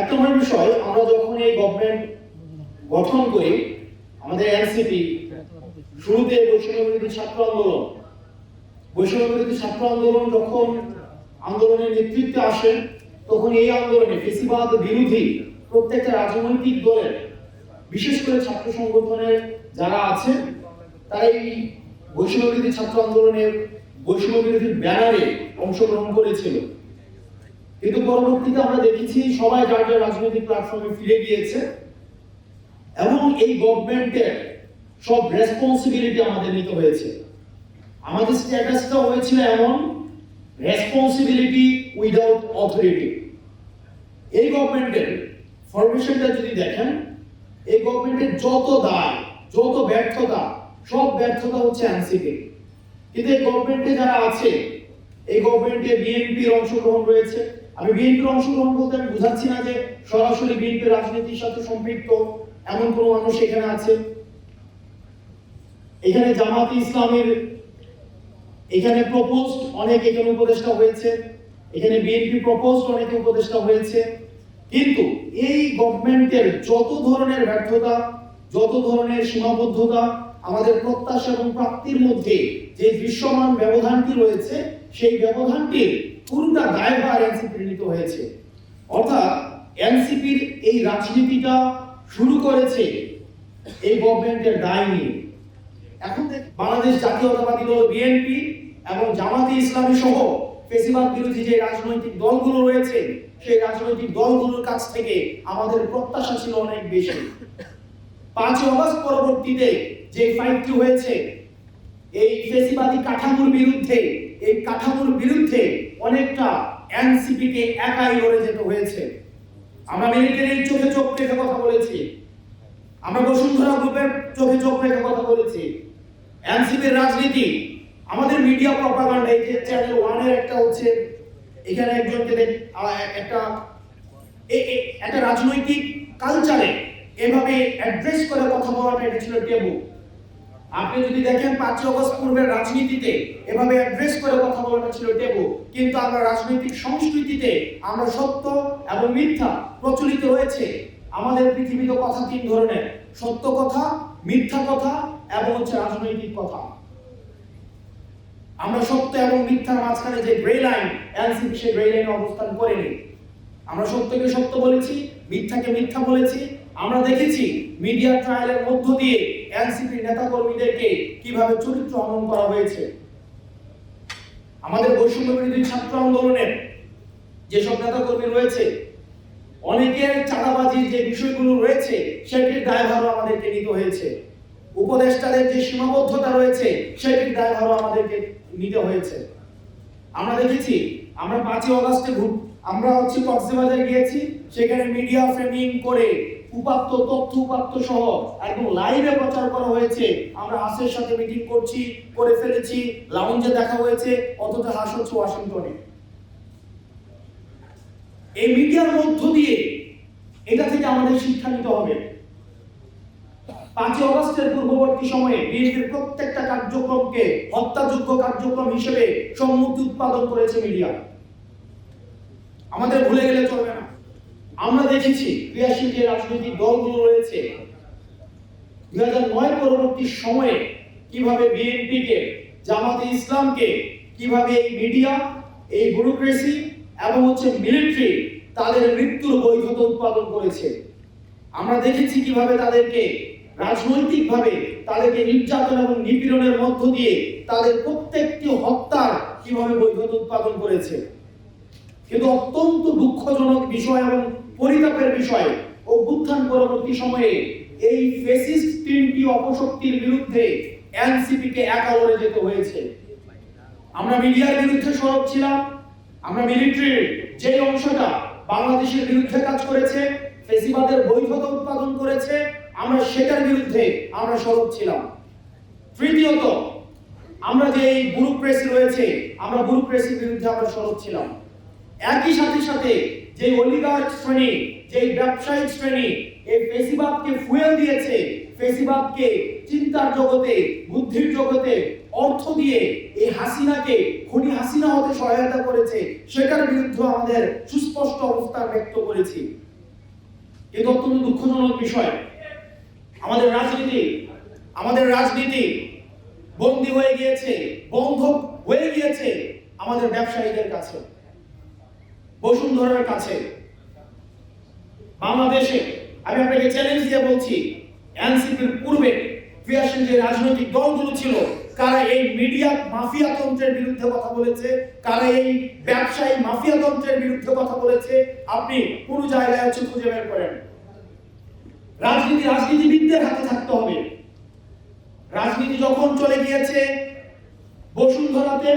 এক নম্বর বিষয়, আমরা যখন এই গভর্নমেন্ট গঠন করি, আমাদের এনসিপি, শুরুতে বৈষম্য বিরোধী ছাত্র আন্দোলন, বৈষম্য বিরোধী ছাত্র আন্দোলন যখন আন্দোলনের নেতৃত্বে আসেন তখন এই আন্দোলনে ফেসিবাদ বিরোধী প্রত্যেকটা রাজনৈতিক দলের, বিশেষ করে ছাত্র সংগঠনের যারা আছে তারা এই বৈষম্য বিরোধী ছাত্র আন্দোলনের বৈষম্য বিরোধী ব্যানারে অংশগ্রহণ করেছিল। কিন্তু পরবর্তীতে আমরা দেখেছি সবাই যার যার রাজনৈতিক প্ল্যাটফর্মে ফিরে গিয়েছে। এবং এই গভর্নমেন্টের সব রেসপন্সিবিলিটি আমাদের নিতে হয়েছে। আমাদের স্ট্যাটাসটা হয়েছিল এমন রেসপন্সিবিলিটি উইদাউট অথরিটি এই গভর্নমেন্টের ফরমেশনটা যদি দেখেন, এই গভর্নমেন্টের যত দায়, যত ব্যর্থতা, সব ব্যর্থতা হচ্ছে এনসিপি কিন্তু এই গভর্নমেন্টে যারা আছে, এই গভর্নমেন্টে বিএনপির অংশগ্রহণ রয়েছে। আমি বিএনপির অংশগ্রহণ বলতে আমি বুঝাচ্ছি না যে সরাসরি বিএনপি রাজনীতির সাথে সম্পৃক্ত এমন কোনো মানুষ এখানে আছে। এখানে জামাতি ইসলামের এখানে প্রপোজ অনেক এখানে উপদেষ্টা হয়েছে, এখানে বিএনপি প্রপোজ অনেক উপদেষ্টা হয়েছে। কিন্তু এই গভর্নমেন্টের যত ধরনের ব্যর্থতা, যত ধরনের সীমাবদ্ধতা, আমাদের প্রত্যাশা এবং প্রাপ্তির মধ্যে যে দৃশ্যমান ব্যবধানটি রয়েছে, সেই ব্যবধানটির পুরোটা দায়ভার এনসিপি নিতে হয়েছে। অর্থাৎ এনসিপির এই রাজনীতিটা শুরু করেছে এই গভর্নমেন্টের দায় নিয়ে। এখন বাংলাদেশ জাতীয়তাবাদী দল বিএনপি এবং জামাতে ইসলামী সহ ফেসিবাদ বিরোধী যে রাজনৈতিক দলগুলো রয়েছে, সেই রাজনৈতিক দলগুলোর কাছ থেকে আমাদের প্রত্যাশা ছিল অনেক বেশি। পাঁচই অগস্ট পরবর্তীতে যে ফাইটটি হয়েছে, এই ফেসিবাদী কাঠামোর বিরুদ্ধে, এই কাঠামোর বিরুদ্ধে অনেকটা এনসিপি কে একাই লড়ে যেতে হয়েছে। আমরা মিলিটারির চোখে চোখ রেখে কথা বলেছি। আমরা বসুন্ধরা গ্রুপের চোখে চোখ রেখে কথা বলেছি। এনসিপির রাজনীতি, আমাদের মিডিয়া প্রপাগান্ডা, এই যে চ্যানেল ওয়ানের একটা হচ্ছে, এখানে একজনকে একটা একটা রাজনৈতিক কালচারে এভাবে অ্যাড্রেস করে কথা বলাটা এটা ছিল টেবু আপনি যদি দেখেন পাঁচই অগস্ট পূর্বের রাজনীতিতে এভাবে অ্যাড্রেস করে কথা বলাটা ছিল টেবু, কিন্তু আমরা রাজনৈতিক সংস্কৃতিতে আমরা সত্য এবং মিথ্যা প্রচলিত হয়েছে আমাদের পৃথিবীতে কথা তিন ধরনের, সত্য কথা, মিথ্যা কথা এবং হচ্ছে রাজনৈতিক কথা। আমরা সত্য এবং মিথ্যার মাঝখানে যে গ্রে লাইন এনসিপি সেই গ্রে লাইনে অবস্থান করেনি। আমরা সত্যকে সত্য বলেছি, মিথ্যাকে মিথ্যা বলেছি। আমরা দেখেছি মিডিয়া ট্রায়ালের মধ্য দিয়ে এনসিপি নেতা কর্মীদেরকে কীভাবে চরিত্র হনন করা হয়েছে? আমাদের বৈষম্য বিরোধী ছাত্র আন্দোলনের যেসব নেতা কর্মী রয়েছে, অনেকের চাঁদাবাজির যে বিষয়গুলো রয়েছে, সেটির দায়ভারও আমাদেরকে নিতে হয়েছে। উপদেষ্টাদের যে সীমাবদ্ধতা রয়েছে, সেটির দায়ভারও আমাদেরকে নিতে হয়েছে। আমরা দেখেছি, আমরা পাঁচই অগস্টে আমরা হচ্ছে কক্সবাজার গিয়েছি, সেখানে মিডিয়া ফ্রেমিং করে উপাত্ত তথ্য উপাত্ত সহ একদম লাইভে প্রচার করা হয়েছে। আমরা হাসের সাথে মিটিং করছি, করে ফেলেছি, লাউঞ্জে দেখা হয়েছে, অথচ হাস হচ্ছে ওয়াশিংটনে। এই মিডিয়ার মধ্য দিয়ে এটা থেকে আমাদের শিক্ষা নিতে হবে। পাঁচই অগস্টের পূর্ববর্তী সময়ে বিএনপির প্রত্যেকটা কার্যক্রমকে হত্যাযোগ্য কার্যক্রম হিসেবে সম্মুক্তি উৎপাদন করেছে মিডিয়া। আমাদের ভুলে গেলে চলবে না। আমরা দেখেছি ক্রিয়াশীল যে রাজনৈতিক দলগুলো রয়েছে। দুই হাজার নয় পরবর্তী সময়ে কীভাবে বিএনপিকে, জামাতে ইসলামকে, কীভাবে এই মিডিয়া, এই ব্যুরোক্রেসি এবং হচ্ছে মিলিটারি তাদের মৃত্যুর বৈধতা উৎপাদন করেছে। আমরা দেখেছি কীভাবে তাদেরকে রাজনৈতিকভাবে তাদেরকে নির্যাতন এবং নিপীড়নের মধ্য দিয়ে তাদের প্রত্যেকটি হত্যার কীভাবে বৈধতা উৎপাদন করেছে। কিন্তু অত্যন্ত দুঃখজনক বিষয় এবং পরিতাপের বিষয় অভ্যুত্থান পরবর্তী সময়ে এই ফেসিস্ট তিনটি অপশক্তির বিরুদ্ধে এনসিপিকে একা লড়ে যেতে হয়েছে। আমরা মিডিয়ার বিরুদ্ধে সরব ছিলাম, আমরা মিলিটারির যে অংশটা বাংলাদেশের বিরুদ্ধে কাজ করেছে ফেসিবাদের বৈধতা উৎপাদন করেছে, আমরা সেটার বিরুদ্ধে আমরা সরব ছিলাম। তৃতীয়ত, আমরা যে এই ব্যুরোক্রেসি রয়েছে, আমরা ব্যুরোক্রেসির বিরুদ্ধে আমরা সরব ছিলাম। একই সাথে সাথে যে অলিগার্ক শ্রেণি যে ব্যবসায়িক শ্রেণি, এই ফেসিবাদকে ফুয়েল দিয়েছে। ফেসিবাদকে চিন্তার জগতে, বুদ্ধির জগতে অর্থ দিয়ে এই হাসিনাকে, খুনি হাসিনা হতে সহায়তা করেছে, সেটার বিরুদ্ধে আমাদের সুস্পষ্ট অবস্থান ব্যক্ত করেছি। কিন্তু অত্যন্ত দুঃখজনক বিষয়, আমাদের রাজনীতি আমাদের রাজনীতি বন্দী হয়ে গিয়েছে, বন্ধ হয়ে গিয়েছে আমাদের ব্যবসায়ীদের কাছে। বসুন্ধরার কাছে। বাংলাদেশে আমি আপনাকে চ্যালেঞ্জ দিয়ে বলছি, এনসিপির পূর্বে ক্রিয়াশীল যে রাজনৈতিক দলগুলো ছিল, কারা এই মিডিয়া মাফিয়া তন্ত্রের বিরুদ্ধে কথা বলেছে, কারা এই ব্যবসায়ী মাফিয়া তন্ত্রের বিরুদ্ধে কথা বলেছে, আপনি কোন জায়গায় হচ্ছে খুঁজে বের করেন। রাজনীতি রাজনীতিবিদদের হাতে থাকতে হবে। রাজনীতি যখন চলে গিয়েছে, বসুন্ধরাতে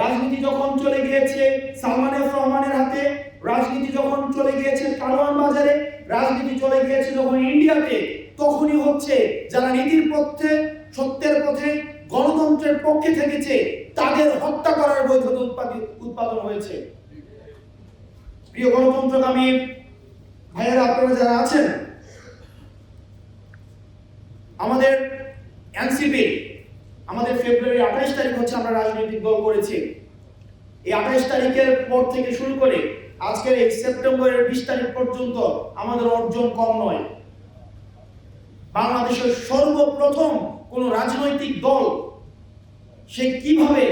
রাজনীতি যখন চলে গিয়েছে সালমান এফ রহমানের হাতে, রাজনীতি যখন চলে গিয়েছে কারওয়ান বাজারে, রাজনীতি চলে গিয়েছে যখন ইন্ডিয়াতে, তখনই হচ্ছে যারা নীতির পথে, সত্যের পথে, গণতন্ত্রের পক্ষে থেকেছে, তাদের হত্যা করার বৈধতা উৎপাদিত উৎপাদন হয়েছে। প্রিয় গণতন্ত্রকামী ভাইয়েরা, আপনারা যারা আছেন, আমাদের এনসিপি আমাদের ফেব্রুয়ারি আঠাইশ তারিখ হচ্ছে আমরা রাজনৈতিক দল করেছি। এই আঠাইশ তারিখের পর থেকে শুরু করে আজকের এই সেপ্টেম্বরের বিশ তারিখ পর্যন্ত আমাদের অর্জন কম নয়। বাংলাদেশের সর্বপ্রথম কোন রাজনৈতিক দল সে কীভাবে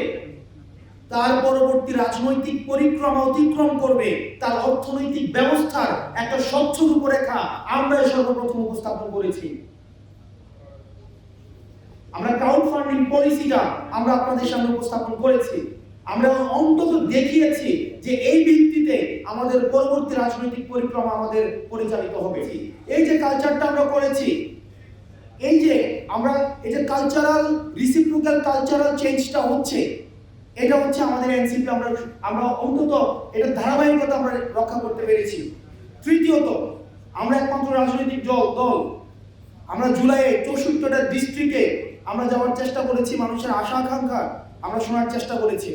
তার পরবর্তী রাজনৈতিক পরিক্রমা অতিক্রম করবে, তার অর্থনৈতিক ব্যবস্থার একটা স্বচ্ছ রূপরেখা আমরা সর্বপ্রথম উপস্থাপন করেছি। আমরা ক্রাউড ফান্ডিং পলিসিটা আমরা আপনাদের সামনে উপস্থাপন করেছি। আমরা অন্তত দেখিয়েছি যে এই ভিত্তিতে আমাদের পরবর্তী রাজনৈতিক পরিক্রমা আমাদের পরিচালিত হবে। এই যে কালচারটা আমরা করেছি, এই যে আমরা, এই যে কালচারাল রিসিপ্রোকাল কালচারাল চেঞ্জটা হচ্ছে, এটা হচ্ছে আমাদের এনসিপি আমরা আমরা অন্তত এটা ধারাবাহিকতা আমরা রক্ষা করতে পেরেছি। তৃতীয়ত, আমরা একমাত্র রাজনৈতিক দল দল, আমরা জুলাইয়ে চৌষট্টিটা ডিস্ট্রিক্টে আমরা যাওয়ার চেষ্টা করেছি, মানুষের আশা, আকাঙ্ক্ষা আমরা শোনার চেষ্টা করেছি।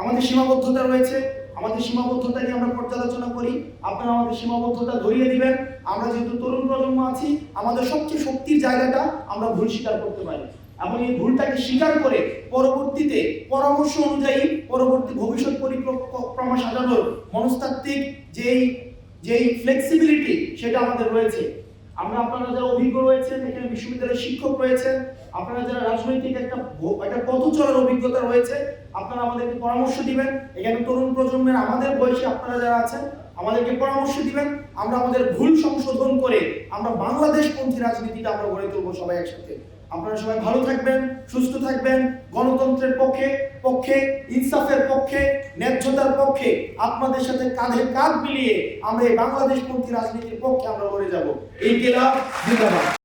আমাদের সীমাবদ্ধতা রয়েছে, আমাদের সীমাবদ্ধতা নিয়ে আমরা পর্যালোচনা করি। আপনারা আমাদের সীমাবদ্ধতা ধরিয়ে দিবেন। আমরা যেহেতু তরুণ প্রজন্ম আছি, আমাদের সবচেয়ে শক্তির জায়গাটা আমরা ভুল স্বীকার করতে পারি। এবং এই ভুলটাকে স্বীকার করে পরবর্তীতে পরামর্শ অনুযায়ী পরবর্তী ভবিষ্যৎ পরিক্রমা সাজানোর মনস্তাত্ত্বিক যেই যেই ফ্লেক্সিবিলিটি সেটা আমাদের রয়েছে। আমরা আপনারা যারা অভিজ্ঞ রয়েছেন, এখানে বিশ্ববিদ্যালয়ের শিক্ষক রয়েছেন, আপনারা যারা রাজনৈতিক একটা একটা পথ চলার অভিজ্ঞতা রয়েছে, আপনারা আমাদেরকে পরামর্শ দিবেন। এখানে তরুণ প্রজন্মের আমাদের বয়সে আপনারা যারা আছেন, আমাদেরকে পরামর্শ দিবেন। আমরা আমাদের ভুল সংশোধন করে আমরা বাংলাদেশ বাংলাদেশপন্থী রাজনীতিটা আমরা গড়ে তুলবো সবাই একসাথে। আপনারা সবাই ভালো থাকবেন, সুস্থ থাকবেন। গণতন্ত্রের পক্ষে পক্ষে, ইনসাফের পক্ষে, ন্যায্যতার পক্ষে আপনাদের সাথে কাঁধে কাঁধ মিলিয়ে আমরা এই বাংলাদেশপন্থী রাজনীতির পক্ষে আমরা লড়ে যাব। এই কেলা জিন্দাবাদ।